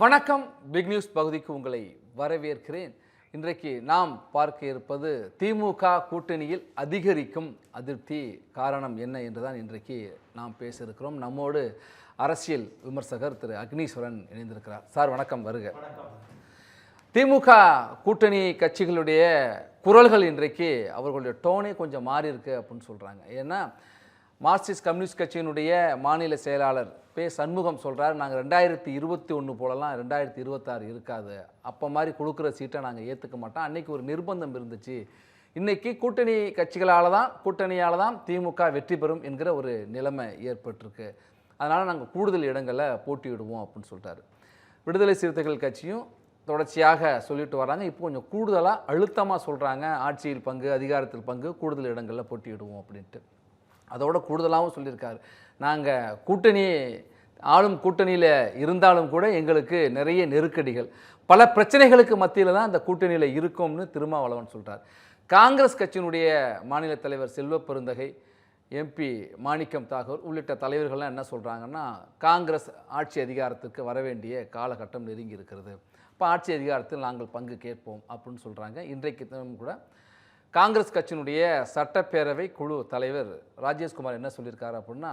வணக்கம். Big news பகுதிக்கு உங்களை வரவேற்கிறேன். இன்றைக்கு நாம் பார்க்க இருப்பது திமுக கூட்டணியில் அதிகரிக்கும் அதிருப்தி காரணம் என்ன என்றுதான் இன்றைக்கு நாம் பேசியிருக்கிறோம். நம்மோடு அரசியல் விமர்சகர் திரு அக்னீஸ்வரன் இணைந்திருக்கிறார். சார் வணக்கம் வருக. திமுக கூட்டணி கட்சிகளுடைய குரல்கள் இன்றைக்கு அவர்களுடைய டோனே கொஞ்சம் மாறி இருக்கு அப்படின்னு சொல்கிறாங்க ஏன்னா மார்க்சிஸ்ட் கம்யூனிஸ்ட் கட்சியினுடைய மாநில செயலாளர் பே சண்முகம் சொல்கிறார் நாங்கள் ரெண்டாயிரத்தி இருபத்தி ஒன்று போலலாம் ரெண்டாயிரத்தி இருபத்தாறு இருக்காது. அப்போ மாதிரி கொடுக்குற சீட்டை நாங்கள் ஏற்றுக்க மாட்டோம். அன்னைக்கு ஒரு நிர்பந்தம் இருந்துச்சு. இன்றைக்கி கூட்டணி கட்சிகளால் தான் கூட்டணியால் தான் திமுக வெற்றி பெறும் என்கிற ஒரு நிலைமை ஏற்பட்டிருக்கு. அதனால் நாங்கள் கூடுதல் இடங்களில் போட்டியிடுவோம் அப்படின்னு சொல்லிட்டாரு விடுதலை சிறுத்தைகள் கட்சியும் தொடர்ச்சியாக சொல்லிட்டு வராங்க இப்போ கொஞ்சம் கூடுதலாக அழுத்தமாக சொல்கிறாங்க ஆட்சியில் பங்கு அதிகாரத்தில் பங்கு கூடுதல் இடங்களில் போட்டியிடுவோம் அப்படின்ட்டு. அதோட கூடுதலாகவும் சொல்லியிருக்காரு. நாங்கள் கூட்டணி ஆளும் கூட்டணியில் இருந்தாலும் கூட எங்களுக்கு நிறைய நெருக்கடிகள். பல பிரச்சனைகளுக்கு மத்தியில் தான் அந்த கூட்டணியில் இருக்கும்னு திருமாவளவன் சொல்கிறார் காங்கிரஸ் கட்சியினுடைய மாநில தலைவர் செல்வ பெருந்தகை எம்பி மாணிக்கம் தாகூர் உள்ளிட்ட தலைவர்கள்லாம் என்ன சொல்கிறாங்கன்னா காங்கிரஸ் ஆட்சி அதிகாரத்துக்கு வர வேண்டிய காலகட்டம் நெருங்கி இருக்கிறது. இப்போ ஆட்சி அதிகாரத்தில் நாங்கள் பங்கு கேட்போம் அப்படின்னு சொல்கிறாங்க இன்றைக்கு தினம் கூட காங்கிரஸ் கட்சியினுடைய சட்டப்பேரவை குழு தலைவர் ராஜேஷ்குமார் என்ன சொல்லியிருக்காரு அப்படின்னா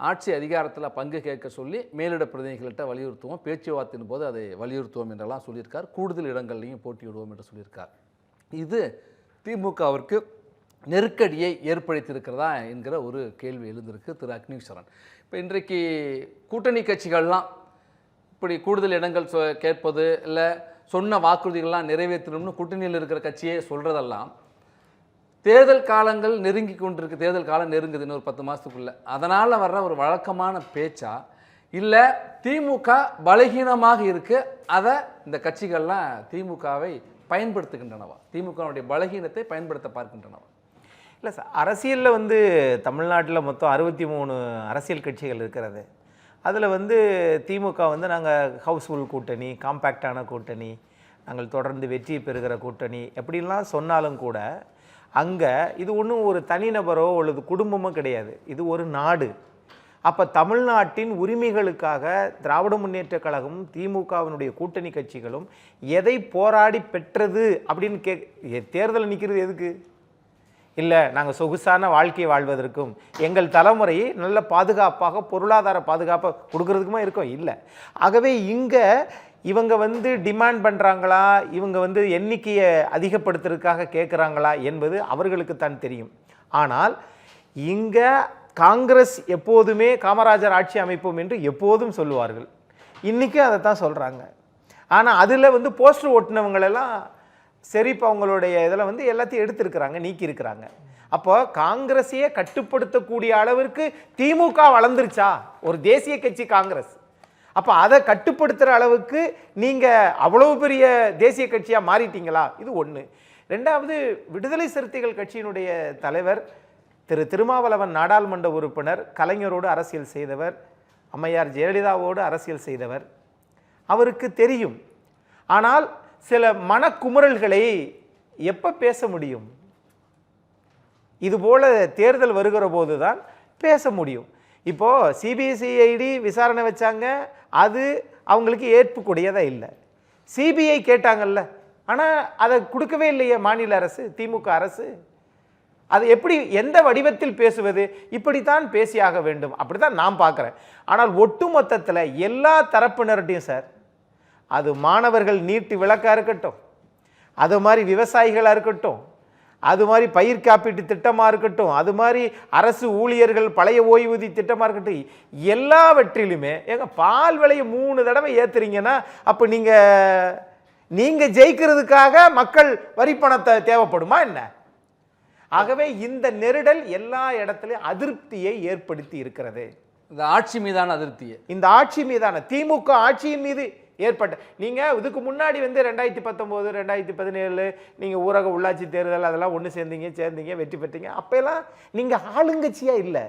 ஆட்சி அதிகாரத்தில் பங்கு கேட்க சொல்லி மேலிட பிரதிநிதிகள்கிட்ட வலியுறுத்துவோம் பேச்சுவார்த்தையின் போது அதை வலியுறுத்துவோம் என்றெல்லாம் சொல்லியிருக்கார். கூடுதல் இடங்கள்லையும் போட்டியிடுவோம் என்று சொல்லியிருக்கார். இது திமுகவிற்கு நெருக்கடியை ஏற்படுத்தியிருக்கிறதா என்கிற ஒரு கேள்வி எழுந்திருக்கு திரு அக்னீஸ்வரன். இப்போ இன்றைக்கு கூட்டணி கட்சிகள்லாம் இப்படி கூடுதல் இடங்கள் சொ கேட்பது இல்லை சொன்ன வாக்குறுதிகள்லாம் நிறைவேற்றணும்னு கூட்டணியில் இருக்கிற கட்சியே சொல்கிறதெல்லாம் தேர்தல் காலங்கள் நெருங்கி கொண்டிருக்கு. தேர்தல் காலம் நெருங்குது இன்னொரு பத்து மாதத்துக்குள்ளே அதனால் வர்ற ஒரு வழக்கமான பேச்சா இல்லை திமுக பலகீனமாக இருக்குது அதை இந்த கட்சிகள்லாம் திமுகவை பயன்படுத்துகின்றனவா? திமுகவுடைய பலகீனத்தை பயன்படுத்த பார்க்கின்றனவா? இல்லை சார் அரசியலில் வந்து தமிழ்நாட்டில் மொத்தம் அறுபத்தி மூணு அரசியல் கட்சிகள் இருக்கிறது. அதில் வந்து திமுக வந்து நாங்கள் ஹவுஸ்ஃபுல் கூட்டணி காம்பேக்டான கூட்டணி நாங்கள் தொடர்ந்து வெற்றி பெறுகிற கூட்டணி எப்படிலாம் சொன்னாலும் கூட அங்கே இது ஒன்றும் ஒரு தனிநபரோ அல்லது குடும்பமோ கிடையாது. இது ஒரு நாடு. அப்போ தமிழ்நாட்டின் உரிமைகளுக்காக திராவிட முன்னேற்றக் கழகமும் திமுகவினுடைய கூட்டணி கட்சிகளும் எதை போராடி பெற்றது அப்படின்னு கே தேர்தல் நிற்கிறது எதுக்கு? இல்லை நாங்கள் சொகுசான வாழ்க்கை வாழ்வதற்கும் எங்கள் தலைமுறையை நல்ல பாதுகாப்பாக பொருளாதார பாதுகாப்பாக கொடுக்கறதுக்குமா இருக்கோம்? இல்லை. ஆகவே இங்கே இவங்க வந்து டிமாண்ட் பண்ணுறாங்களா இவங்க வந்து எண்ணிக்கையை அதிகப்படுத்துறதுக்காக கேட்குறாங்களா என்பது அவர்களுக்கு தான் தெரியும். ஆனால் இங்கே காங்கிரஸ் எப்போதுமே காமராஜர் ஆட்சி அமைப்போம் என்று எப்போதும் சொல்லுவார்கள். இன்றைக்கும் அதை தான் சொல்கிறாங்க ஆனால் அதில் வந்து போஸ்டர் ஓட்டினவங்களெல்லாம் சரி இப்போ அவங்களுடைய இதில் வந்து எல்லாத்தையும் எடுத்திருக்கிறாங்க நீக்கியிருக்கிறாங்க. அப்போ காங்கிரஸையே கட்டுப்படுத்தக்கூடிய அளவிற்கு திமுக வளர்ந்துருச்சா? ஒரு தேசிய கட்சி காங்கிரஸ். அப்போ அதை கட்டுப்படுத்துகிற அளவுக்கு நீங்கள் அவ்வளவு பெரிய தேசிய கட்சியாக மாறிட்டீங்களா? இது ஒன்று ரெண்டாவது விடுதலை சிறுத்தைகள் கட்சியினுடைய தலைவர் திரு திருமாவளவன் நாடாளுமன்ற உறுப்பினர் கலைஞரோடு அரசியல் செய்தவர் அம்மையார் ஜெயலலிதாவோடு அரசியல் செய்தவர். அவருக்கு தெரியும். ஆனால் சில மனக்குமுறல்களை எப்போ பேச முடியும்? இதுபோல தேர்தல் வருகிற போது தான் பேச முடியும். இப்போது சிபிசிஐடி விசாரணை வச்சாங்க அது அவங்களுக்கு ஏற்புக்கூடியதாக இல்லை. சிபிஐ கேட்டாங்கல்ல ஆனால் அதை கொடுக்கவே இல்லையே மாநில அரசு திமுக அரசு. அது எப்படி எந்த வடிவத்தில் பேசுவது? இப்படித்தான் பேசியாக வேண்டும். அப்படி தான் நான் பார்க்குறேன். ஆனால் ஒட்டுமொத்தத்தில் எல்லா தரப்பினர்கிட்டையும் சார் அது மாணவர்கள் நீட்டு விளக்காக இருக்கட்டும் அது மாதிரி விவசாயிகளாக இருக்கட்டும் அது மாதிரி பயிர் காப்பீட்டு திட்டமாக இருக்கட்டும் அது மாதிரி அரசு ஊழியர்கள் பழைய ஓய்வூதிய திட்டமாக இருக்கட்டும் எல்லாவற்றிலுமே ஏங்க பால் விலையை மூணு தடவை ஏற்றுறீங்கன்னா அப்போ நீங்கள் நீங்கள் ஜெயிக்கிறதுக்காக மக்கள் வரி பணத்தை தேவைப்படுமா என்ன? ஆகவே இந்த நெருடல் எல்லா இடத்துலையும் அதிருப்தியை ஏற்படுத்தி இருக்கிறது. இந்த ஆட்சி மீதான அதிருப்தியை. இந்த ஆட்சி மீதான திமுக ஆட்சியின் மீது ஏற்பட்ட நீங்கள் இதுக்கு முன்னாடி வந்து ரெண்டாயிரத்தி பத்தொம்போது ரெண்டாயிரத்தி பதினேழு நீங்கள் ஊரக உள்ளாட்சி தேர்தல் அதெல்லாம் ஒன்று சேர்ந்தீங்க சேர்ந்தீங்க வெற்றி பெற்றீங்க. அப்போல்லாம் நீங்கள் ஆளுங்கட்சியாக இல்லை.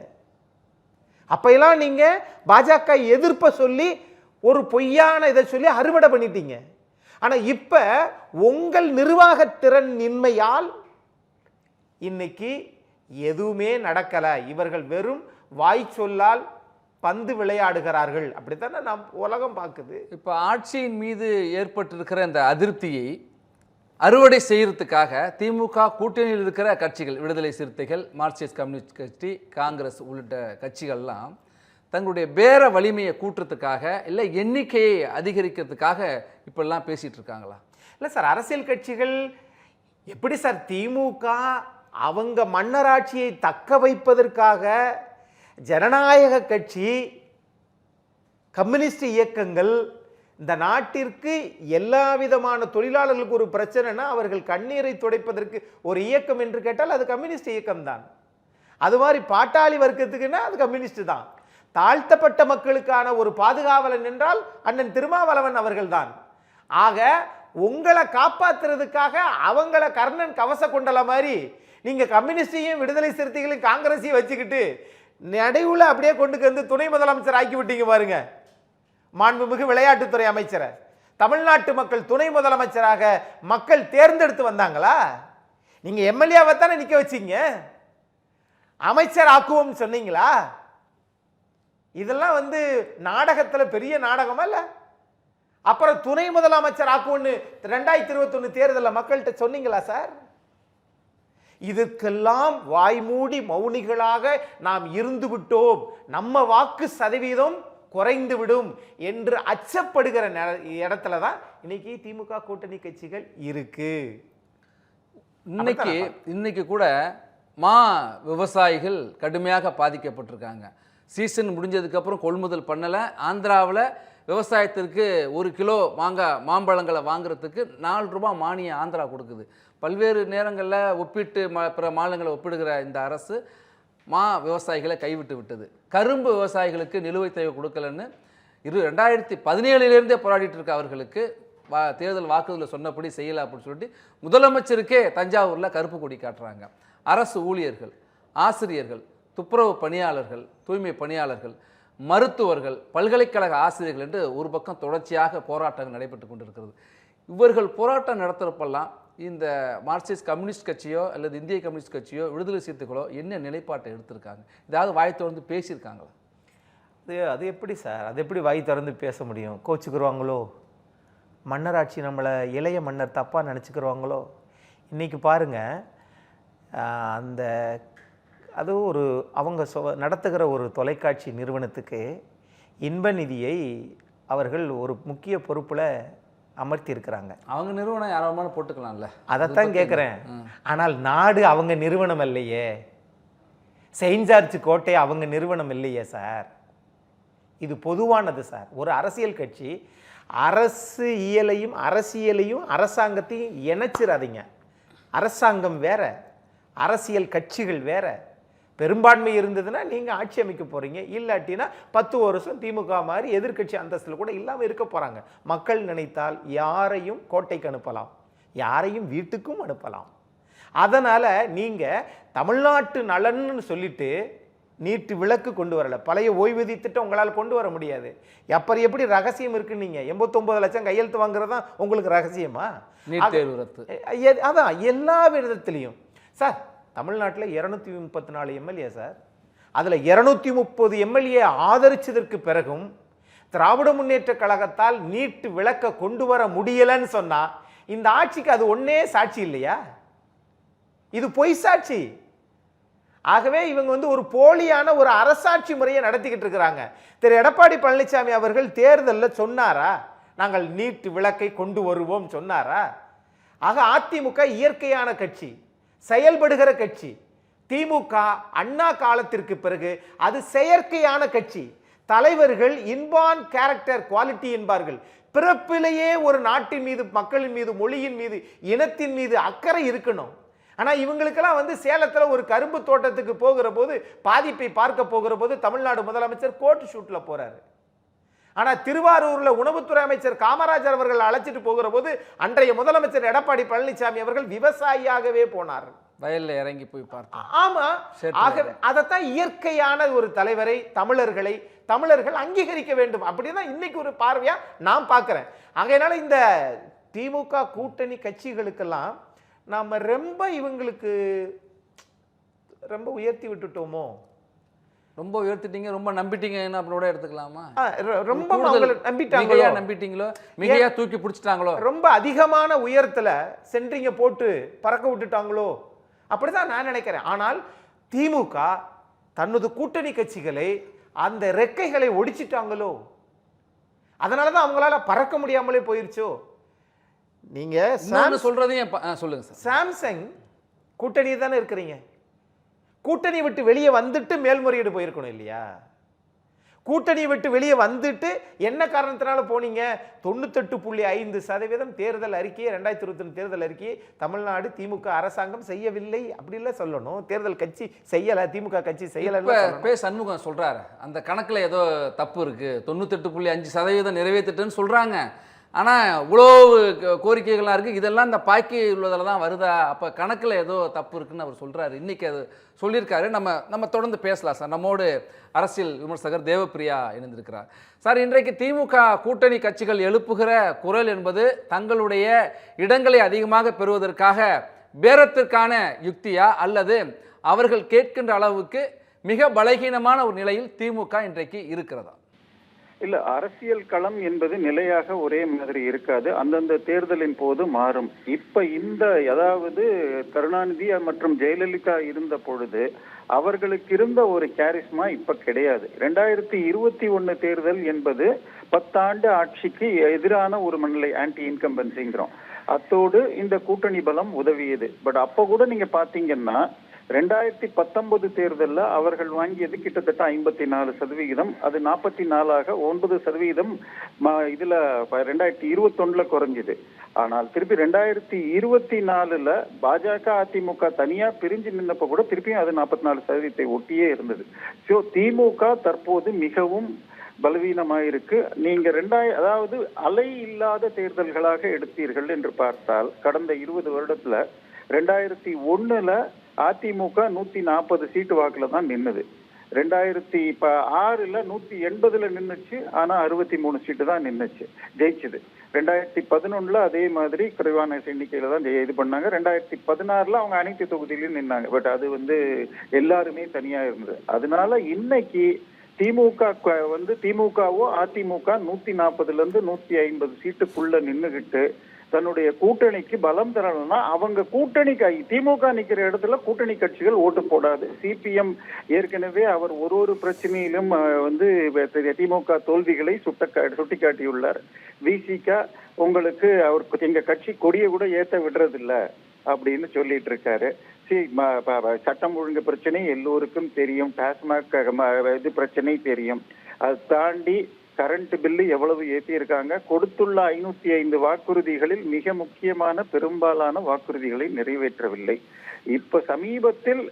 அப்போல்லாம் நீங்கள் பாஜக எதிர்ப்பை சொல்லி ஒரு பொய்யான இதை சொல்லி அறுவடை பண்ணிட்டீங்க. ஆனால் இப்போ உங்கள் நிர்வாகத்திறன் இன்மையால் இன்னைக்கு எதுவுமே நடக்கலை. இவர்கள் வெறும் வாய் சொல்லால் பந்து விளையாடுகிறார்கள். அப்படித்தானே நாம் உலகம் பார்க்குது? இப்போ ஆட்சியின் மீது ஏற்பட்டிருக்கிற இந்த அதிருப்தியை அறுவடை செய்யறதுக்காக திமுக கூட்டணியில் இருக்கிற கட்சிகள் விடுதலை சிறுத்தைகள் மார்க்சிஸ்ட் கம்யூனிஸ்ட் கட்சி காங்கிரஸ் உள்ளிட்ட கட்சிகள்லாம் தங்களுடைய பேர வலிமையை கூட்டுறதுக்காக இல்லை எண்ணிக்கையை அதிகரிக்கிறதுக்காக இப்படிலாம் பேசிட்டு இருக்காங்களா? இல்லை சார் அரசியல் கட்சிகள் எப்படி சார் திமுக அவங்க மன்னராட்சியை தக்க வைப்பதற்காக ஜனநாயக கட்சி கம்யூனிஸ்ட் இயக்கங்கள் இந்த நாட்டிற்கு எல்லா விதமான தொழிலாளர்களுக்கு ஒரு பிரச்சனைனா அவர்கள் கண்ணீரை துடைப்பதற்கு ஒரு இயக்கம் என்று கேட்டால் அது கம்யூனிஸ்ட் இயக்கம் தான் அது மாதிரி பாட்டாளி வர்க்கத்துக்குன்னா அது கம்யூனிஸ்ட் தான். தாழ்த்தப்பட்ட மக்களுக்கான ஒரு பாதுகாவலன் என்றால் அண்ணன் திருமாவளவன் அவர்கள்தான். ஆக உங்களை காப்பாற்றுறதுக்காக அவங்கள கர்ணன் கவச கொண்டல மாதிரி நீங்கள் கம்யூனிஸ்டையும் விடுதலை சிறுத்தைகளையும் காங்கிரஸையும் வச்சுக்கிட்டு நடைவில் அப்படியே கொண்டு வந்து துணை முதலமைச்சர் ஆக்கி விட்டீங்க பாருங்க. மாண்புமிகு விளையாட்டுத்துறை அமைச்சரை. தமிழ்நாட்டு மக்கள் துணை முதலமைச்சராக மக்கள் தேர்ந்தெடுத்து வந்தாங்களா? நீங்க எம்எல்ஏவை தானே நிக்க வச்சீங்க? அமைச்சர் ஆக்குவோம் சொன்னீங்களா? இதெல்லாம் வந்து நாடகத்தில் பெரிய நாடகமா இல்ல? அப்புறம் துணை முதலமைச்சர் ஆக்குவோன்னு ரெண்டாயிரத்தி இருபத்தொன்னு தேர்தலில் மக்கள்கிட்ட சொன்னீங்களா சார்? இதற்கெல்லாம் வாய்மூடி மௌனிகளாக நாம் இருந்து விட்டோம் நம்ம வாக்கு சதவீதம் குறைந்து விடும் என்று அச்சப்படுகிற இடத்துல தான் இன்னைக்கு திமுக கூட்டணி கட்சிகள் இருக்கு. இன்னைக்கு இன்னைக்கு கூட மா விவசாயிகள் கடுமையாக பாதிக்கப்பட்டிருக்காங்க. சீசன் முடிஞ்சதுக்கப்புறம் கொள்முதல் பண்ணலை. ஆந்திராவில் விவசாயத்திற்கு ஒரு கிலோ மாங்காய் மாம்பழங்களை வாங்குறதுக்கு நாலு ரூபாய் மானியம் ஆந்திரா கொடுக்குது. பல்வேறு நேரங்களில் ஒப்பிட்டு ம பிற மாநிலங்களை ஒப்பிடுகிற இந்த அரசு மா விவசாயிகளை கைவிட்டு விட்டது. கரும்பு விவசாயிகளுக்கு நிலுவைத் தேவை கொடுக்கலன்னு இரு ரெண்டாயிரத்தி பதினேழுலேருந்தே போராடிட்டு இருக்க அவர்களுக்கு வா தேர்தல் வாக்குறுதியில் சொன்னபடி செய்யலை அப்படின்னு சொல்லிட்டு முதலமைச்சருக்கே தஞ்சாவூரில் கருப்பு கொடி காட்டுறாங்க. அரசு ஊழியர்கள் ஆசிரியர்கள் துப்புரவு பணியாளர்கள் தூய்மை பணியாளர்கள் மருத்துவர்கள் பல்கலைக்கழக ஆசிரியர்கள் என்று ஒரு பக்கம் தொடர்ச்சியாக போராட்டங்கள் நடைபெற்று கொண்டிருக்கிறது. இவர்கள் போராட்டம் நடத்துகிறப்பெல்லாம் இந்த மார்க்சிஸ்ட் கம்யூனிஸ்ட் கட்சியோ அல்லது இந்திய கம்யூனிஸ்ட் கட்சியோ விடுதலை சிறுத்தைகளோ என்ன நிலைப்பாட்டை எடுத்திருக்காங்க? ஏதாவது வாய் திறந்து பேசியிருக்காங்களா? அது அது எப்படி சார்? அது எப்படி வாய் திறந்து பேச முடியும்? கோச்சுக்குருவாங்களோ? மன்னராட்சி நம்மளை இளைய மன்னர் தப்பாக நினச்சிக்கிருவாங்களோ? இன்றைக்கி பாருங்கள் அந்த அது ஒரு அவங்க சொ நடத்துகிற ஒரு தொலைக்காட்சி நிறுவனத்துக்கு இன்ப நிதியை அவர்கள் ஒரு முக்கிய பொறுப்பில் அமர்த்தியிருக்கிறாங்க. அவங்க நிறுவனம் யாராவது போட்டுக்கலாம்ல. அதைத்தான் கேட்குறேன் ஆனால் நாடு அவங்க நிறுவனம் இல்லையே. செயின்ட் ஜார்ஜ் கோட்டை அவங்க நிறுவனம் இல்லையே சார். இது பொதுவானது சார். ஒரு அரசியல் கட்சி அரசு இயலையும் அரசியலையும் அரசாங்கத்தையும் இணைச்சிடாதீங்க அரசாங்கம் வேற அரசியல் கட்சிகள் வேற. பெரும்பான்மை இருந்ததுன்னா நீங்கள் ஆட்சி அமைக்க போகிறீங்க இல்லாட்டினா பத்து வருஷம் திமுக மாதிரி எதிர்க்கட்சி அந்தஸ்தில் கூட இல்லாமல் இருக்க போகிறாங்க மக்கள் நினைத்தால் யாரையும் கோட்டைக்கு அனுப்பலாம். யாரையும் வீட்டுக்கும் அனுப்பலாம். அதனால் நீங்கள் தமிழ்நாட்டு நலன்னு சொல்லிட்டு நீட்டு விளக்கு கொண்டு வரல. பழைய ஓய்வூதிய திட்டம் உங்களால் கொண்டு வர முடியாது. அப்புறம் எப்படி ரகசியம் இருக்குன்னு நீங்கள் எண்பத்தொம்பது லட்சம் கையெழுத்து வாங்குறது தான் உங்களுக்கு ரகசியமா? அதான் எல்லா விதத்துலேயும். சார் தமிழ்நாட்டில் இரநூத்தி முப்பத்தி நாலு எம்எல்ஏ சார். அதில் இரநூத்தி முப்பது எம்எல்ஏ ஆதரிச்சதற்கு பிறகும் திராவிட முன்னேற்ற கழகத்தால் நீட்டு விளக்க கொண்டு வர முடியலைன்னு சொன்னால் இந்த ஆட்சிக்கு அது ஒன்றே சாட்சி இல்லையா? இது பொய் சாட்சி. ஆகவே இவங்க வந்து ஒரு போலியான ஒரு அரசாட்சி முறையை நடத்திக்கிட்டு இருக்கிறாங்க. திரு. எடப்பாடி பழனிசாமி அவர்கள் தேர்தலில் சொன்னாரா? நாங்கள் நீட்டு விளக்கை கொண்டு வருவோம் சொன்னாரா? ஆக அதிமுக இயற்கையான கட்சி. செயல்படுகிற கட்சி. திமுக அண்ணா காலத்திற்கு பிறகு அது செயற்கையான கட்சி. தலைவர்கள் இன்பான் கேரக்டர் குவாலிட்டி என்பார்கள். பிறப்பிலேயே ஒரு நாட்டின் மீது மக்களின் மீது மொழியின் மீது இனத்தின் மீது அக்கறை இருக்கணும். ஆனால் இவங்களுக்கெல்லாம் வந்து சேலத்தில் ஒரு கரும்பு தோட்டத்துக்கு போகிற போது பாதிப்பை பார்க்க போகிற போது தமிழ்நாடு முதலமைச்சர் கோட் ஷூட்டில் போகிறாரு ஆனா திருவாரூர்ல உணவுத்துறை அமைச்சர் காமராஜர் அவர்கள் அழைச்சிட்டு போகிற போது அன்றைய முதலமைச்சர் எடப்பாடி பழனிசாமி அவர்கள் விவசாயியாகவே போனார். வயல்ல இறங்கி போய் பார்த்தோம். ஆமா. ஆகவே அதைத்தான் இயற்கையான ஒரு தலைவரை தமிழர்களை தமிழர்கள் அங்கீகரிக்க வேண்டும் அப்படிதான் இன்னைக்கு ஒரு பார்வையா நான் பார்க்கிறேன். ஆகையினால இந்த திமுக கூட்டணி கட்சிகளுக்கெல்லாம் நாம ரொம்ப இவங்களுக்கு ரொம்ப உயர்த்தி விட்டுட்டோமோ? ரொம்ப உயர்த்திட்டீங்க ரொம்ப நம்பிட்டீங்கன்னு அப்படி கூட எடுத்துக்கலாமா? ரொம்ப நம்பிட்டாங்களோ? நம்பிட்டீங்களோ? மிகையா தூக்கி பிடிச்சிட்டாங்களோ? ரொம்ப அதிகமான உயரத்துல சென்ட்ரிங்க போட்டு பறக்க விட்டுட்டாங்களோ? அப்படிதான் நான் நினைக்கிறேன். ஆனால் திமுக தனது கூட்டணி கட்சிகளை அந்த ரெக்கைகளை ஒடிச்சிட்டாங்களோ? அதனால தான் அவங்களால பறக்க முடியாமலே போயிருச்சோ? நீங்க சொல்றதையும் சொல்லுங்க சார். சாம்சங் கூட்டணி தானே இருக்கிறீங்க. கூட்டணி விட்டு வெளியே வந்துட்டு மேல்முறையீடு போயிருக்கணும் இல்லையா? கூட்டணி விட்டு வெளியே வந்துட்டு என்ன காரணத்தினால போனீங்க? தொண்ணூத்தெட்டு புள்ளி ஐந்து சதவீதம் தேர்தல் அறிக்கையை ரெண்டாயிரத்தி இருபத்தி தேர்தல் அறிக்கையை தமிழ்நாடு திமுக அரசாங்கம் செய்யவில்லை அப்படிலாம் சொல்லணும். தேர்தல் கட்சி செய்யல திமுக கட்சி செய்யல பே சண்முகம் சொல்றாரு. அந்த கணக்குல ஏதோ தப்பு இருக்கு. தொண்ணூத்தெட்டு புள்ளி அஞ்சு சதவீதம் நிறைவேற்றிட்டுன்னு சொல்றாங்க. ஆனால் இவ்வளோ கோரிக்கைகள்லாம் இருக்குது இதெல்லாம் இந்த பாக்கி உள்ளதில் தான் வருதா? அப்போ கணக்கில் ஏதோ தப்பு இருக்குன்னு அவர் சொல்கிறாரு இன்றைக்கி அது சொல்லியிருக்காரு. நம்ம நம்ம தொடர்ந்து பேசலாம் சார். நம்மோடு அரசியல் விமர்சகர் தேவப்பிரியா இணைந்திருக்கிறார். சார் இன்றைக்கு திமுக கூட்டணி கட்சிகள் எழுப்புகிற குரல் என்பது தங்களுடைய இடங்களை அதிகமாக பெறுவதற்காக பேரத்திற்கான யுக்தியா? அல்லது அவர்கள் கேட்கின்ற அளவுக்கு மிக பலகீனமான ஒரு நிலையில் திமுக இன்றைக்கு இருக்கிறதா? இல்ல அரசியல் களம் என்பது நிலையாக ஒரே மாதிரி இருக்காது. அந்தந்த தேர்தலின் போது மாறும். இப்ப இந்த அதாவது கருணாநிதி மற்றும் ஜெயலலிதா இருந்த பொழுது அவர்களுக்கு இருந்த ஒரு கேரிஸ்மா இப்ப கிடையாது. ரெண்டாயிரத்தி இருபத்தி ஒன்னு தேர்தல் என்பது பத்தாண்டு ஆட்சிக்கு எதிரான ஒரு மனநிலை ஆன்டி இன்கம்பன்சிங்கிறோம் அத்தோடு இந்த கூட்டணி பலம் உதவியது. பட் அப்ப கூட நீங்க பாத்தீங்கன்னா ரெண்டாயிரத்தி பத்தொன்பது தேர்தலில் அவர்கள் வாங்கியது கிட்டத்தட்ட ஐம்பத்தி நாலு சதவிகிதம். அது நாற்பத்தி நாலாக ஒன்பது சதவிகிதம் இதில் ப- ரெண்டாயிரத்தி இருபத்தொன்னில் குறைஞ்சிது. ஆனால் திருப்பி ரெண்டாயிரத்தி இருபத்தி நாலுல பாஜக அதிமுக தனியா பிரிஞ்சு நின்னப்ப கூட திருப்பியும் அது நாற்பத்தி நாலு சதவீதத்தை ஒட்டியே இருந்தது. ஸோ திமுக தற்போது மிகவும் பலவீனமாயிருக்கு. நீங்க ரெண்டாயிரம் அதாவது அலை இல்லாத தேர்தல்களாக எடுத்தீர்கள் என்று பார்த்தால் கடந்த இருபது வருடத்துல ரெண்டாயிரத்தி ஒன்னுல அதிமுக நூத்தி நாற்பது சீட்டு வாக்குல தான் நின்னுது. ரெண்டாயிரத்தி இப்ப ஆறுல நூத்தி எண்பதுல நின்னுச்சு ஆனா அறுபத்தி மூணு சீட்டு தான் நின்னுச்சு ஜெயிச்சது. ரெண்டாயிரத்தி பதினொன்னுல அதே மாதிரி குறைவான எண்ணிக்கையில தான் ஜெய- இது பண்ணாங்க. ரெண்டாயிரத்தி பதினாறுல அவங்க அனைத்து தொகுதியிலும் நின்னாங்க. பட் அது வந்து எல்லாருமே தனியா இருந்தது. அதனால இன்னைக்கு திமுக வந்து திமுகவோ அதிமுக நூத்தி நாற்பதுல இருந்து நூத்தி ஐம்பது சீட்டுக்குள்ள நின்றுக்கிட்டு தன்னுடைய கூட்டணிக்கு பலம் தரணும்னா அவங்க கூட்டணி திமுக நிக்கிற இடத்துல கூட்டணி கட்சிகள் ஓட்டு போடாது. சிபிஎம் ஏற்கனவே அவர் ஒரு ஒரு பிரச்சனையிலும் வந்து திமுக தோல்விகளை சுட்ட சுட்டிக்காட்டியுள்ளார். விசிக உங்களுக்கு அவர் எங்க கட்சி கொடியை கூட ஏத்த விடுறதில்ல அப்படின்னு சொல்லிட்டு இருக்காரு சட்டம் ஒழுங்கு பிரச்சனை எல்லோருக்கும் தெரியும். டாஸ்மாக் இது பிரச்சனை தெரியும். அது தாண்டி கரண்ட் பில்லு எவ்வளவு ஏற்றியிருக்காங்க கொடுத்துள்ள ஐநூத்தி ஐந்து வாக்குறுதிகளில் மிக முக்கியமான பெரும்பாலான வாக்குறுதிகளை நிறைவேற்றவில்லை. இப்ப சமீபத்தில்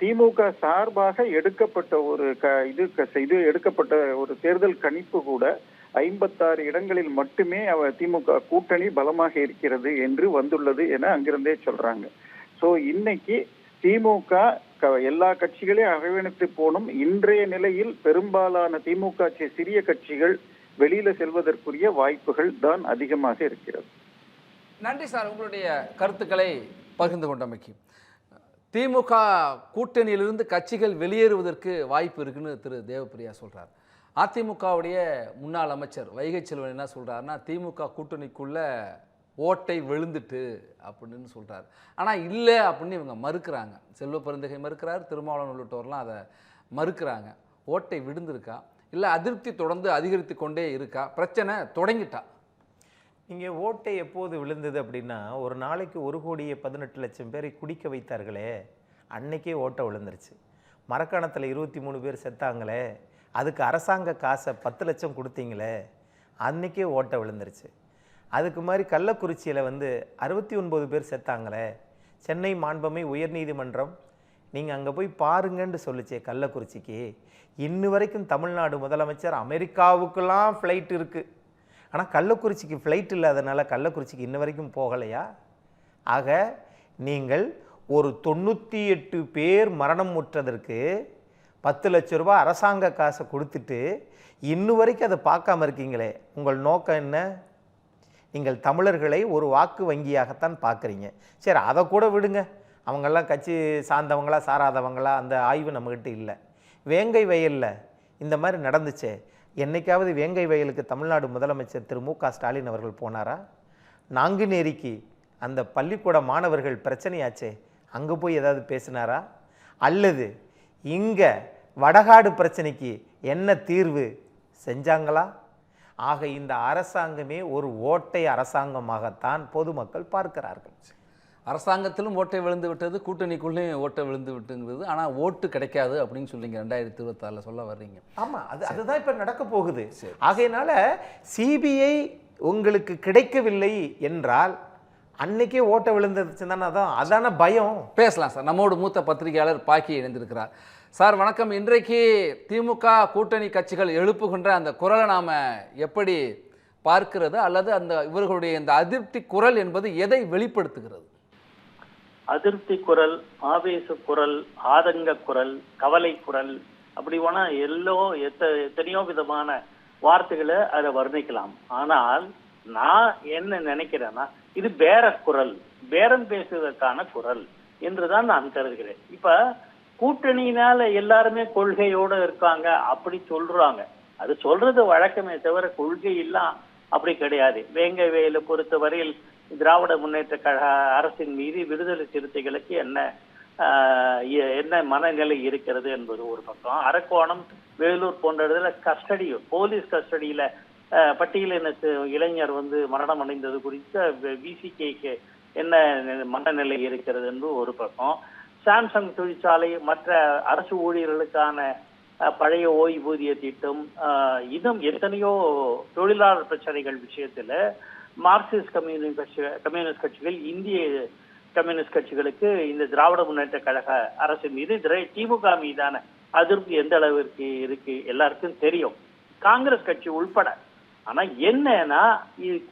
திமுக சார்பாக எடுக்கப்பட்ட ஒரு க- இது க- இது எடுக்கப்பட்ட ஒரு தேர்தல் கணிப்பு கூட ஐம்பத்தாறு இடங்களில் மட்டுமே அவ திமுக கூட்டணி பலமாக இருக்கிறது என்று வந்துள்ளது என அங்கிருந்தே சொல்றாங்க. ஸோ இன்னைக்கு திமுக எல்லா கட்சிகளையும் அரவணைத்து போனும் இன்றைய நிலையில் பெரும்பாலான திமுக சிறிய கட்சிகள் வெளியில செல்வதற்குரிய வாய்ப்புகள் தான் அதிகமாக இருக்கிறது. நன்றி சார். உங்களுடைய கருத்துக்களை பகிர்ந்து கொண்டமைக்கு. திமுக கூட்டணியிலிருந்து கட்சிகள் வெளியேறுவதற்கு வாய்ப்பு இருக்குன்னு திரு தேவப்பிரியா சொல்கிறார் அதிமுகவுடைய முன்னாள் அமைச்சர் வைகை செல்வன் என்ன சொல்கிறாருன்னா திமுக கூட்டணிக்குள்ளே ஓட்டை விழுந்துட்டு அப்படின்னு சொல்கிறார் ஆனால் இல்லை அப்படின்னு இவங்க மறுக்கிறாங்க. செல்வ பெருந்தகை மறுக்கிறார் திருமாவளவன் உள்ளிட்டோர்லாம் அதை மறுக்கிறாங்க. ஓட்டை விழுந்திருக்கா? இல்லை அதிருப்தி தொடர்ந்து அதிகரித்து கொண்டே இருக்கா? பிரச்சனை தொடங்கிட்டா? இங்கே ஓட்டை எப்போது விழுந்தது அப்படின்னா ஒரு நாளைக்கு ஒரு கோடியே பதினெட்டு லட்சம் பேரை குடிக்க வைத்தார்களே அன்னைக்கே ஓட்டை விழுந்துருச்சு. மரக்காணத்தில் இருபத்தி மூணு பேர் செத்தாங்களே அதுக்கு அரசாங்க காசை பத்து லட்சம் கொடுத்தீங்களே அன்றைக்கே ஓட்டை விழுந்துருச்சு. அதுக்கு மாதிரி கள்ளக்குறிச்சியில் வந்து அறுபத்தி ஒன்பது பேர் செத்தாங்களே. சென்னை மாண்பமை உயர்நீதிமன்றம் நீங்கள் அங்கே போய் பாருங்கன்னு சொல்லுச்சே கள்ளக்குறிச்சிக்கு. இன்னு வரைக்கும் தமிழ்நாடு முதலமைச்சர் அமெரிக்காவுக்கெல்லாம் ஃப்ளைட் இருக்குது ஆனால் கள்ளக்குறிச்சிக்கு ஃப்ளைட் இல்லாதனால கள்ளக்குறிச்சிக்கு இன்ன வரைக்கும் போகலையா? ஆக நீங்கள் ஒரு தொண்ணூற்றி எட்டு பேர் மரணம் முற்றதற்கு பத்து லட்ச ரூபாய் அரசாங்க காசை கொடுத்துட்டு இன்னும் வரைக்கும் அதை பார்க்காம இருக்கீங்களே. உங்கள் நோக்கம் என்ன? நீங்கள் தமிழர்களை ஒரு வாக்கு வங்கியாகத்தான் பார்க்குறீங்க. சரி அதை கூட விடுங்க. அவங்கெல்லாம் கட்சி சார்ந்தவங்களா சாராதவங்களா அந்த ஆய்வு நம்மக்கிட்ட இல்லை. வேங்கை வயலில் இந்த மாதிரி நடந்துச்சே என்னைக்காவது வேங்கை வயலுக்கு தமிழ்நாடு முதலமைச்சர் திரு மு க ஸ்டாலின் அவர்கள் போனாரா? நாங்குநேரிக்கு அந்த பள்ளிக்கூட மாணவர்கள் பிரச்சனையாச்சே அங்கே போய் ஏதாவது பேசினாரா? அல்லது இங்கே வடகாடு பிரச்சனைக்கு என்ன தீர்வு? செஞ்சாங்களா? ஆக இந்த அரசாங்கமே ஒரு ஓட்டை அரசாங்கமாகத்தான் பொதுமக்கள் பார்க்கிறார்கள். அரசாங்கத்திலும் ஓட்டை விழுந்து விட்டது கூட்டணிக்குள்ளேயும் ஓட்டை விழுந்து விட்டுங்கிறது ஆனால் ஓட்டு கிடைக்காது அப்படின்னு சொல்லிங்க ரெண்டாயிரத்தி இருபத்தாறில் சொல்ல வர்றீங்க. ஆமாம் அது அதுதான் இப்போ நடக்க போகுது. ஆகையினால சிபிஐ உங்களுக்கு கிடைக்கவில்லை என்றால் அன்னைக்கே ஓட்ட விழுந்துருச்சுன்னா அதான் அதான பயம். பேசலாம் சார். நம்மோடு மூத்த பத்திரிகையாளர் பாக்கி இணைந்திருக்கிறார். சார் வணக்கம். இன்றைக்கு திமுக கூட்டணி கட்சிகள் எழுப்புகின்ற அந்த குரலை நாம் எப்படி பார்க்கிறது? அல்லது அந்த இவர்களுடைய இந்த அதிருப்தி குரல் என்பது எதை வெளிப்படுத்துகிறது? அதிருப்தி குரல் ஆவேச குரல் ஆதங்க குரல் கவலை குரல் அப்படி வேணா எல்லோ எத்த எத்தனையோ விதமான வார்த்தைகளை அதை வர்ணிக்கலாம். ஆனால் நான் என்ன நினைக்கிறேன்னா இது பேர குரல் பேரம் பேசுவதற்கான குரல் என்றுதான் நான் கருதுகிறேன். இப்ப கூட்டணியினால எல்லாருமே கொள்கையோட இருக்காங்க அப்படி சொல்றாங்க. அது சொல்றது வழக்கமே தவிர கொள்கை எல்லாம் அப்படி கிடையாது. வேங்கை வேலை பொறுத்த வரையில் திராவிட முன்னேற்ற கழக அரசின் மீது விடுதலை சிறுத்தைகளுக்கு என்ன என்ன மனநிலை இருக்கிறது என்பது ஒரு பக்கம். அரக்கோணம் வேலூர் போன்ற இடத்துல கஸ்டடி போலீஸ் கஸ்டடியில பட்டியலின இளைஞர் வந்து மரணம் அடைந்தது குறித்த விசிகேக்கு என்ன மனநிலை இருக்கிறது என்று ஒரு பக்கம். சாம்சங் தொழிற்சாலை மற்ற அரசு ஊழியர்களுக்கான பழைய ஓய்வூதிய திட்டம் இன்னும் எத்தனையோ தொழிலாளர் பிரச்சனைகள் விஷயத்தில் மார்க்சிஸ்ட் கம்யூனிஸ்ட் கட்சி கம்யூனிஸ்ட் கட்சிகள் இந்திய கம்யூனிஸ்ட் கட்சிகளுக்கு இந்த திராவிட முன்னேற்ற கழக அரசு மீது திமுக மீதான அதிருப்தி எந்த அளவிற்கு இருக்கு எல்லாருக்கும் தெரியும். காங்கிரஸ் கட்சி உள்பட. ஆனா என்னன்னா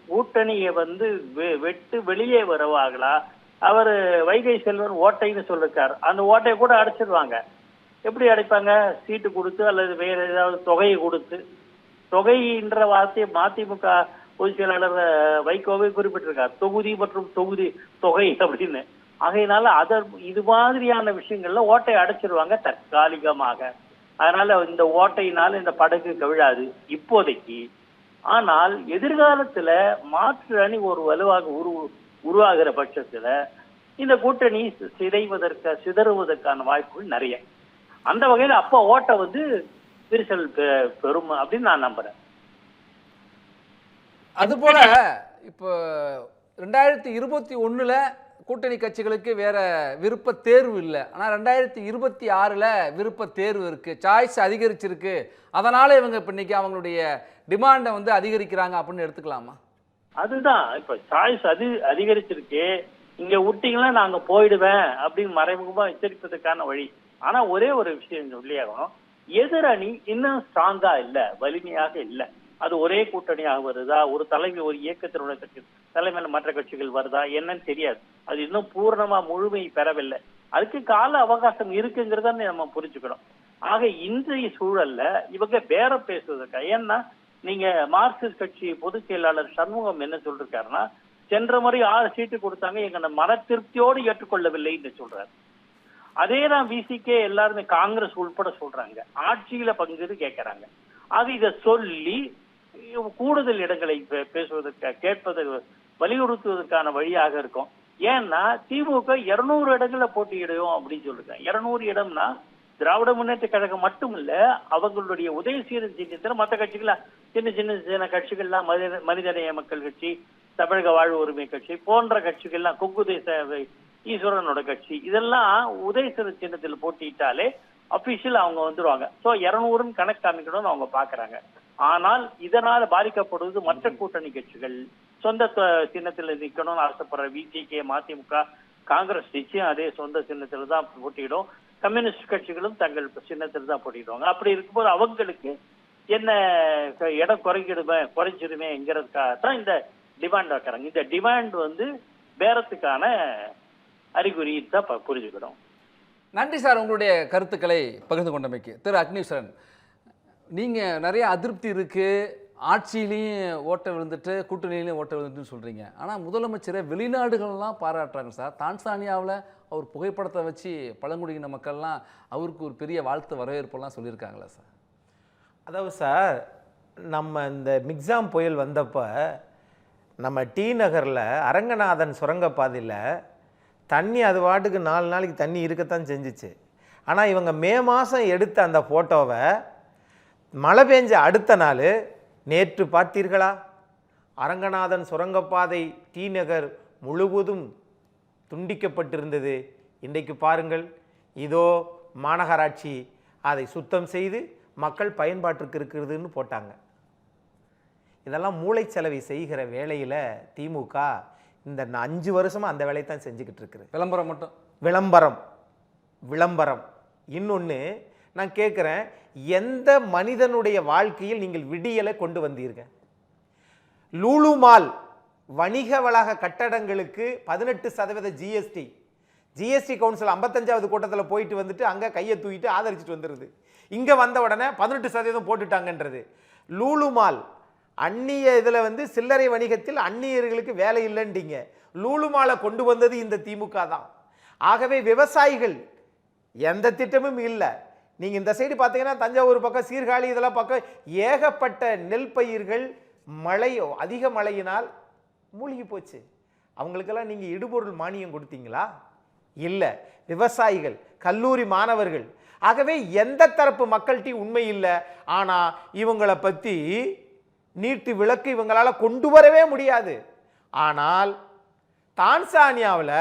கூட்டணியை வந்து வெ- வெட்டு வெளியே வரவாகலாம் அவர் வைகை செல்வன் ஓட்டைன்னு சொல்லியிருக்கார் அந்த ஓட்டையை கூட அடைச்சிடுவாங்க எப்படி அடைப்பாங்க? சீட்டு கொடுத்து அல்லது வேற ஏதாவது தொகையை கொடுத்து. தொகைன்ற வார்த்தையை மதிமுக பொதுச் செயலாளர் வைகோவை வைகோவே குறிப்பிட்டிருக்கார். தொகுதி மற்றும் தொகுதி தொகை அப்படின்னு. ஆகையினால அதர் இது மாதிரியான விஷயங்கள்ல ஓட்டை அடைச்சிருவாங்க தற்காலிகமாக. அதனால இந்த ஓட்டையினால இந்த படகு கவிழாது இப்போதைக்கு. ஆனால் எதிர்காலத்துல மாற்று அணி ஒரு வலுவாக உரு உருவாகிற பட்சத்துல இந்த கூட்டணி சிதைவதற்கு சிதறுவதற்கான வாய்ப்புகள் நிறைய. அந்த வகையில அப்ப ஓட்ட வந்து விரிசல் பெ- பெறும் அப்படின்னு நான் நம்புறேன். அதுபோல இப்போ ரெண்டாயிரத்தி இருபத்தி ஒண்ணுல கூட்டணி கட்சிகளுக்கு வேற விருப்ப தேர்வு இல்லை. ஆனால் ரெண்டாயிரத்தி இருபத்தி ஆறில் விருப்ப தேர்வு இருக்கு. சாய்ஸ் அதிகரிச்சிருக்கு. அதனால இவங்க இப்போ இன்னைக்கு அவங்களுடைய டிமாண்டை வந்து அதிகரிக்கிறாங்க அப்படின்னு எடுத்துக்கலாமா? அதுதான். இப்ப சாய்ஸ் அது அதிகரிச்சிருக்கு. இங்க விட்டீங்கன்னா நாங்க போயிடுவேன் அப்படின்னு மறைமுகமா எச்சரிப்பதற்கான வழி. ஆனா ஒரே ஒரு விஷயம் சொல்லியாகணும். எதிரணி இன்னும் ஸ்ட்ராங்கா இல்ல வலிமையாக இல்ல. அது ஒரே கூட்டணியாக வருதா? ஒரு தலைமை ஒரு இயக்கத்தினுடைய கட்சி தலைமையில மற்ற கட்சிகள் வருதா? என்னன்னு தெரியாது. அது இன்னும் பூர்ணமா முழுமை பெறவில்லை. அதுக்கு கால அவகாசம் இருக்குங்கிறத நம்ம புரிஞ்சுக்கணும். ஆக இன்றைய சூழல்ல இவங்க பேரம் பேசுவதற்கா ஏன்னா நீங்க மார்க்சிஸ்ட் கட்சி பொதுச் செயலாளர் சண்முகம் என்ன சொல்றாருன்னா சென்ற முறை ஆறு சீட்டு கொடுத்தாங்க எங்க மன திருப்தியோடு ஏற்றுக்கொள்ளவில்லை என்று சொல்றாரு. அதே தான் விசிகே எல்லாருமே காங்கிரஸ் உள்பட சொல்றாங்க. ஆட்சியில பங்குன்னு கேட்கறாங்க அது இதை சொல்லி கூடுதல் இடங்களை பே- பேசுவதற்கு கேட்பது வலியுறுத்துவதற்கான வழியாக இருக்கும். ஏன்னா திமுக இருநூறு இடங்கள்ல போட்டியிடும் அப்படின்னு சொல்லிருக்காங்க. இருநூறு இடம்னா திராவிட முன்னேற்ற கழகம் மட்டும் இல்ல அவங்களுடைய உதயசீரன் சின்னத்துல மற்ற கட்சிகள் சின்ன சின்ன சின்ன கட்சிகள்லாம் மனித மனிதநேய மக்கள் கட்சி தமிழக வாழ்வு உரிமை கட்சி போன்ற கட்சிகள்லாம் கொங்கு தேச ஈஸ்வரனோட கட்சி இதெல்லாம் உதயசீரன் சின்னத்தில் போட்டியிட்டாலே அபிஷியல் அவங்க வந்துருவாங்க. சோ இருநூறுன்னு கணக்கு காமிக்கணும்னு அவங்க பாக்குறாங்க. ஆனால் இதனால பாதிக்கப்படுவது மற்ற கூட்டணி கட்சிகள். சொந்த சின்னத்துல நிக்கணும்னு ஆசைப்படுற விஜேகே மதிமுக காங்கிரஸ் நிச்சயம் அதே சொந்த சின்னத்துல தான் போட்டியிடும். கம்யூனிஸ்ட் கட்சிகளும் தங்கள் சின்னத்தில் தான் போட்டிடுவாங்க. அப்படி இருக்கும்போது அவங்களுக்கு என்ன இடம் குறைக்கிடுமே குறைச்சிருமேங்கிறதுக்காக தான் இந்த டிமாண்ட் வைக்கிறாங்க. இந்த டிமாண்ட் வந்து பேரத்துக்கான அறிகுறி தான் ப- புரிஞ்சுக்கணும். நன்றி சார் உங்களுடைய கருத்துக்களை பகிர்ந்து கொண்டமைக்கு. திரு. அக்னீஸ்வரன் நீங்கள் நிறைய அதிருப்தி இருக்குது ஆட்சியிலையும் ஓட்ட விழுந்துட்டு கூட்டணியிலையும் ஓட்ட விழுந்துட்டுன்னு சொல்கிறீங்க ஆனால் முதலமைச்சரை வெளிநாடுகள்லாம் பாராட்டுறாங்க சார். தான்சானியாவில் அவர் புகைப்படத்தை வச்சு பழங்குடியின மக்கள்லாம் அவருக்கு ஒரு பெரிய வாழ்த்து வரவேற்பெல்லாம் சொல்லியிருக்காங்களா சார்? அதாவது சார் நம்ம இந்த மிக்ஸாம் புயல் வந்தப்போ நம்ம டி நகரில் அரங்கநாதன் சுரங்கப்பாதையில் தண்ணி அது வாட்டுக்கு நாலு நாளைக்கு தண்ணி இருக்கத்தான் செஞ்சுச்சு. ஆனால் இவங்க மே மாதம் எடுத்த அந்த ஃபோட்டோவை மழை பெஞ்ச அடுத்த நாள் நேற்று பார்த்தீர்களா? அரங்கநாதன் சுரங்கப்பாதை டி நகர் முழுவதும் துண்டிக்கப்பட்டிருந்தது. இன்றைக்கு பாருங்கள் இதோ மாநகராட்சி அதை சுத்தம் செய்து மக்கள் பயன்பாட்டிற்கு இருக்கிறதுன்னு போட்டாங்க. இதெல்லாம் மூளைச்சலவை செய்கிற வேலையில் திமுக இந்த அஞ்சு வருஷமாக அந்த வேலையை தான் செஞ்சுக்கிட்டு இருக்குது. விளம்பரம் மட்டும். விளம்பரம் விளம்பரம். இன்னொன்று நான் கேட்குறேன் எந்த மனிதனுடைய வாழ்க்கையில் நீங்கள் விடியலை கொண்டு வந்தீர்கள்? லூலு மால் வணிக வளாக கட்டடங்களுக்கு பதினெட்டு சதவீத ஜிஎஸ்டி ஜிஎஸ்டி கவுன்சில் ஐம்பத்தஞ்சாவது கூட்டத்தில் போயிட்டு வந்துட்டு அங்கே கையை தூக்கிட்டு ஆதரிச்சிட்டு வந்துடுது இங்கே வந்த உடனே பதினெட்டு சதவீதம் போட்டுட்டாங்கன்றது. லூலு மால் அந்நிய இதில் வந்து சில்லறை வணிகத்தில் அந்நியர்களுக்கு வேலை இல்லைன்றீங்க. லூலு மாலை கொண்டு வந்தது இந்த திமுக தான். ஆகவே விவசாயிகள் எந்த திட்டமும் இல்லை. நீங்கள் இந்த சைடு பார்த்தீங்கன்னா தஞ்சாவூர் பக்கம் சீர்காழி இதெல்லாம் பக்கம் ஏகப்பட்ட நெல் பயிர்கள் மழை அதிக மழையினால் மூழ்கி போச்சு. அவங்களுக்கெல்லாம் நீங்கள் இடுபொருள் மானியம் கொடுத்தீங்களா? இல்லை. விவசாயிகள் கல்லூரி மாணவர்கள். ஆகவே எந்த தரப்பு மக்கள்கிட்டையும் உண்மை இல்லை. ஆனால் இவங்களை பற்றி நீட்டு விளக்கு இவங்களால் கொண்டு வரவே முடியாது. ஆனால் தான்சானியாவில்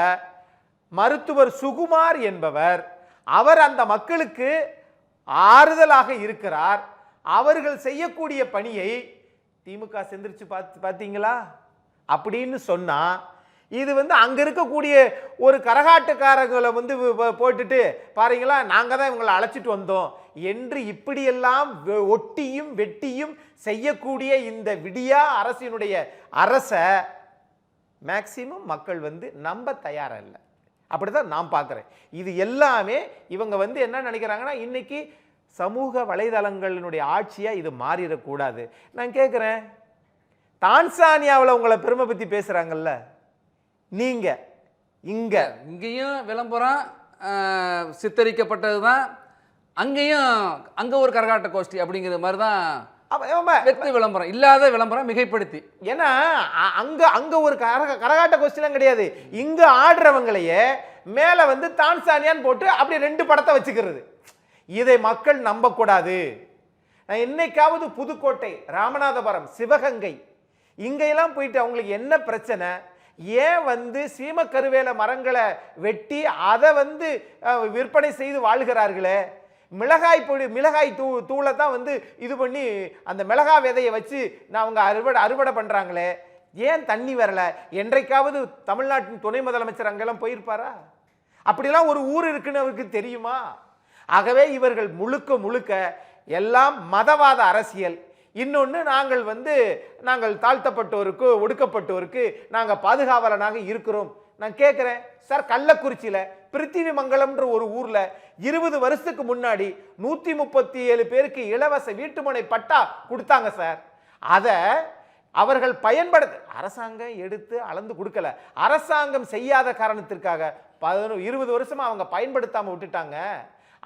மருத்துவர் சுகுமார் என்பவர் அவர் அந்த மக்களுக்கு ஆறுதலாக இருக்கிறார். அவர்கள் செய்யக்கூடிய பணியை திமுக செந்திரிச்சு பார்த்து பார்த்தீங்களா அப்படின்னு சொன்னால் இது வந்து அங்கே இருக்கக்கூடிய ஒரு கரகாட்டக்காரங்களை வந்து போட்டுட்டு பாருங்களா நாங்கள் தான் இவங்களை அழைச்சிட்டு வந்தோம் என்று இப்படியெல்லாம் வெ- ஒட்டியும் வெட்டியும் செய்யக்கூடிய இந்த விடியா அரசினுடைய அரசை மேக்சிமம் மக்கள் வந்து நம்ப தயாராக இல்லை. அப்படிதான் நான் பார்க்குறேன் இது எல்லாமே இவங்க வந்து என்ன நினைக்கிறாங்கன்னா இன்றைக்கி சமூக வலைதளங்களினுடைய ஆட்சியாக இது மாறிடக்கூடாது. நான் கேட்குறேன் தான்சானியாவில் உங்களை பெருமை பற்றி பேசுகிறாங்கல்ல நீங்க இங்க. இங்கேயும் விளம்பரம் சித்தரிக்கப்பட்டது தான் அங்கேயும் அங்கே ஒரு கரகாட்ட கோஷ்டி அப்படிங்கிற மாதிரி தான். வெற்றி விளம்பரம் இல்லாத விளம்பரம் மிகைப்படுத்தி. ஏன்னா அங்க அங்க ஒரு கரக கரகாட்ட கொஸ்டின்லாம் கிடையாது. இங்க ஆடுறவங்களையே மேல வந்து தான்சானியான்னு போட்டு அப்படி ரெண்டு படத்தை வச்சுக்கிறது. இதை மக்கள் நம்பக்கூடாது. நான் என்னைக்காவது புதுக்கோட்டை ராமநாதபுரம் சிவகங்கை இங்கெல்லாம் போயிட்டு அவங்களுக்கு என்ன பிரச்சனை? ஏன் வந்து சீமக்கருவேல மரங்களை வெட்டி அதை வந்து விற்பனை செய்து வாழ்கிறார்களே? மிளகாய் பொடி மிளகாய் தூ தூளை தான் வந்து இது பண்ணி அந்த மிளகா விதையை வச்சு நான் அவங்க அறுவடை அறுவடை பண்ணுறாங்களே ஏன் தண்ணி வரல? என்றைக்காவது தமிழ்நாட்டின் துணை முதலமைச்சர் அங்கெல்லாம் போயிருப்பாரா? அப்படிலாம் ஒரு ஊர் இருக்குன்னு அவருக்கு தெரியுமா? ஆகவே இவர்கள் முழுக்க முழுக்க எல்லாம் மதவாத அரசியல். இன்னொன்று நாங்கள் வந்து நாங்கள் தாழ்த்தப்பட்டோருக்கு ஒடுக்கப்பட்டோருக்கு நாங்கள் பாதுகாவலனாக இருக்கிறோம். நான் கேட்குறேன் சார் கள்ளக்குறிச்சியில் பிருத்திவி மங்கலம்ன்ற ஒரு ஊரில் இருபது வருஷத்துக்கு முன்னாடி நூற்றி முப்பத்தி ஏழு பேருக்கு இலவச வீட்டுமனை பட்டா கொடுத்தாங்க சார். அதை அவர்கள் பயன்படுத்த அரசாங்கம் எடுத்து அளந்து கொடுக்கல. அரசாங்கம் செய்யாத காரணத்திற்காக பதினொரு இருபது வருஷமாக அவங்க பயன்படுத்தாமல் விட்டுட்டாங்க.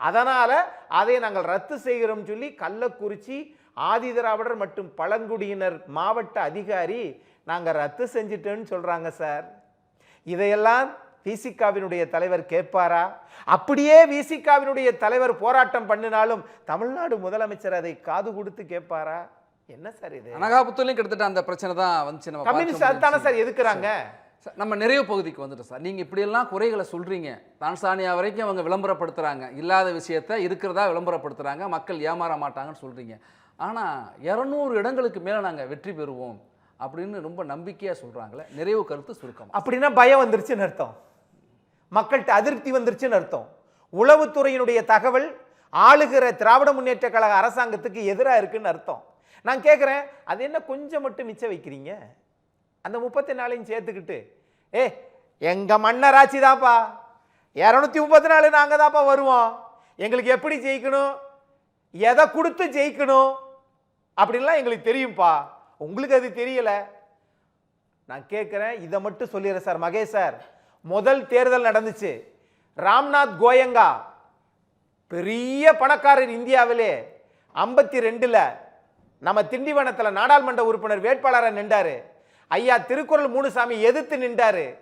அதனால் அதை நாங்கள் ரத்து செய்கிறோம் சொல்லி கள்ளக்குறிச்சி ஆதிதிராவிடர் மற்றும் பழங்குடியினர் மாவட்ட அதிகாரி நாங்கள் ரத்து செஞ்சிட்டோன்னு சொல்றாங்க சார். இதையெல்லாம் விசிகாவினுடைய தலைவர் கேட்பாரா? அப்படியே விசிகாவினுடைய தலைவர் போராட்டம் பண்ணினாலும் தமிழ்நாடு முதலமைச்சர் அதை காது கொடுத்து கேட்பாரா? என்ன சார் இது? அனகாபுத்தூர்லையும் கிட்டத்தட்ட அந்த பிரச்சனை தான் வந்துச்சு. நம்ம கம்யூனிஸ்ட் அதுதானே முடிஞ்சுச்சு. சார் எதுக்குறாங்க? நம்ம நிறைவு பகுதிக்கு வந்துட்டோம் சார். நீங்கள் இப்படியெல்லாம் குறைகளை சொல்கிறீங்க தான்சானியா வரைக்கும் அவங்க விளம்பரப்படுத்துகிறாங்க இல்லாத விஷயத்த இருக்கிறதா விளம்பரப்படுத்துகிறாங்க மக்கள் ஏமாற மாட்டாங்கன்னு சொல்கிறீங்க ஆனால் இரநூறு இடங்களுக்கு மேலே நாங்கள் வெற்றி பெறுவோம் அப்படின்னு ரொம்ப நம்பிக்கையாக சொல்கிறாங்களே நிறைவு கருத்து சுருக்கம். அப்படின்னா பயம் வந்துருச்சுன்னு அர்த்தம். மக்கள்கிட்ட அதிருப்தி வந்துருச்சுன்னு அர்த்தம். உளவுத்துறையினுடைய தகவல் ஆளுகிற திராவிட முன்னேற்ற கழக அரசாங்கத்துக்கு எதிராக இருக்குன்னு அர்த்தம். நான் கேட்குறேன் அது என்ன கொஞ்சம் மட்டும் மிச்சம் வைக்கிறீங்க? அந்த முப்பத்தி நாலையும் சேர்த்துக்கிட்டு ஏ எங்கள் மன்னராட்சி தான்ப்பா இரநூத்தி முப்பத்தி நாலு நாங்கள் தான்ப்பா வருவோம். எங்களுக்கு எப்படி ஜெயிக்கணும்? எதை கொடுத்து ஜெயிக்கணும்? அப்படின்லாம் எங்களுக்கு தெரியும்ப்பா உங்களுக்கு அது தெரியல. நான் கேட்குறேன் இதை மட்டும் சொல்லிடுறேன் சார் மகேஷ் சார். முதல் தேர்தல் நடந்துச்சு. ராம்நாத் கோயங்கா பெரிய பணக்காரர் இந்தியாவிலே ஐம்பத்தி ரெண்டில் நம்ம திண்டிவனத்தில் நாடாளுமன்ற உறுப்பினர் வேட்பாளராக நின்றாரு. ஐயா திருக்குறள் மூணுசாமி எதிர்த்து நின்றாரு.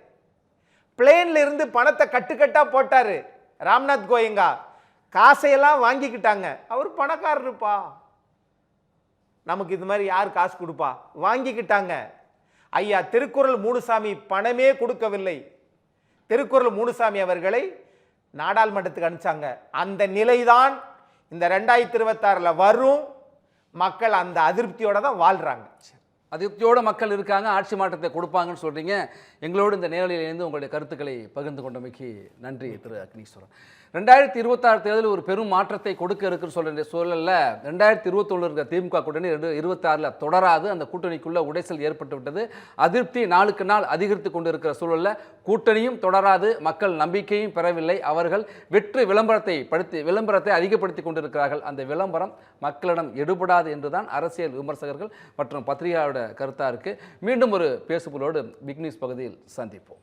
பிளேன்ல இருந்து பணத்தை கட்டுக்கட்டாக போட்டார் ராம்நாத் கோயங்கா. காசையெல்லாம் வாங்கிக்கிட்டாங்க. அவர் பணக்காரருப்பா. நமக்கு இது மாதிரி யார் காசு கொடுப்பா? வாங்கிக்கிட்டாங்க. ஐயா திருக்குறள் மூணுசாமி பணமே கொடுக்கவில்லை. திருக்குறள் மூணுசாமி அவர்களை நாடாளுமன்றத்துக்கு அனுப்பிச்சாங்க. அந்த நிலைதான் இந்த ரெண்டாயிரத்தி இருபத்தாறில் வரும். மக்கள் அந்த அதிருப்தியோட தான் வாழ்றாங்க. அதிருப்தியோட மக்கள் இருக்காங்க ஆட்சி மாற்றத்தை கொடுப்பாங்கன்னு சொல்கிறீங்க எங்களோடு இந்த நேரலையிலேருந்து உங்களுடைய கருத்துக்களை பகிர்ந்து கொண்டமைக்கு நன்றி திரு அக்னீஸ்வரன். ரெண்டாயிரத்தி இருபத்தாறு தேர்தலில் ஒரு பெரும் மாற்றத்தை கொடுக்க இருக்குன்னு சொல்கிற சூழல்ல ரெண்டாயிரத்தி இருபத்தொன்று இருக்கிற திமுக கூட்டணி ரெண்டு இருபத்தாறில் தொடராது. அந்த கூட்டணிக்குள்ளே உடைசல் ஏற்பட்டு விட்டது. அதிருப்தி நாளுக்கு நாள் அதிகரித்து கொண்டு இருக்கிற சூழலில் கூட்டணியும் தொடராது. மக்கள் நம்பிக்கையும் பெறவில்லை. அவர்கள் வெற்று விளம்பரத்தை படுத்தி விளம்பரத்தை அதிகப்படுத்தி கொண்டிருக்கிறார்கள். அந்த விளம்பரம் மக்களிடம் எடுபடாது என்றுதான் அரசியல் விமர்சகர்கள் மற்றும் பத்திரிகையாளோட கருத்தாக இருக்குது மீண்டும் ஒரு பேசுபொருளோடு பிக் நியூஸ் பகுதியில் சந்திப்போம்.